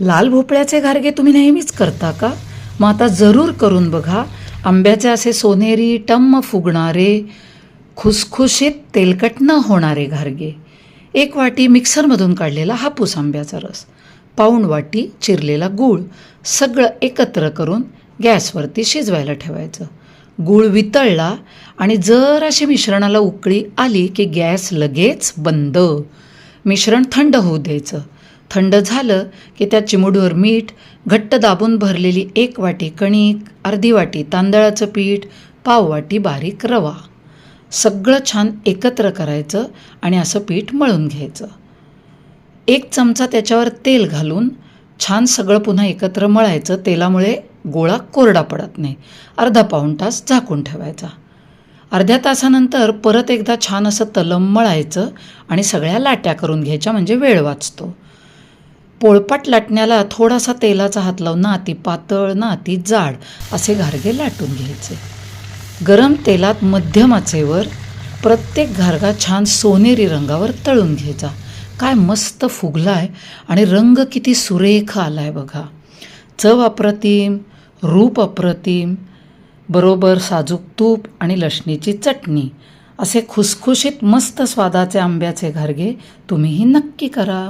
लाल भोपळ्याचे घारगे तुम्ही नेहमीच करता का? मग आता जरूर करून बघा. आंब्याचे असे सोनेरी टम्म फुगणारे खुसखुशीत तेलकट न होणारे घारगे. एक वाटी मिक्सरमधून काढलेला हापूस आंब्याचा रस. पाऊण वाटी चिरलेला गूळ. सगळं एकत्र करून गॅसवरती शिजवायला ठेवायचं. गूळ वितळला आणि जर अशी मिश्रणाला उकळी आली की गॅस लगेच बंद. मिश्रण थंड होऊ द्यायचं. थंड झालं की त्या चिमुडवर मीठ घट्ट दाबून भरलेली एक वाटी कणिक अर्धी वाटी तांदळाचं पीठ पाव वाटी बारीक रवा. सगळं छान एकत्र करायचं आणि असं पीठ मळून घ्यायचं. एक चमचा त्याच्यावर तेल घालून छान सगळं पुन्हा एकत्र मळायचं. तेलामुळे गोळा कोरडा पडत नाही. अर्धा पाऊण तास झाकून ठेवायचा. अर्ध्या तासानंतर परत एकदा छान असं तलम मळायचं आणि सगळ्या लाट्या करून घ्यायच्या म्हणजे वेळ वाचतो. पोळपाट लाटण्याला थोडासा तेलाचा हात लावून ना अति पातळ ना अति जाड असे घारगे लाटून घ्यायचे. गरम तेलात मध्यम आचेवर प्रत्येक घारगा छान सोनेरी रंगावर तळून घ्यायचा. काय मस्त फुगलाय आणि रंग किती सुरेख आला आहे बघा. चव अप्रतिम रूप अप्रतिम बरोबर साजूक तूप आणि लसणीची चटणी. असे खुसखुशीत मस्त स्वादाचे आंब्याचे घारगे तुम्हीही नक्की करा.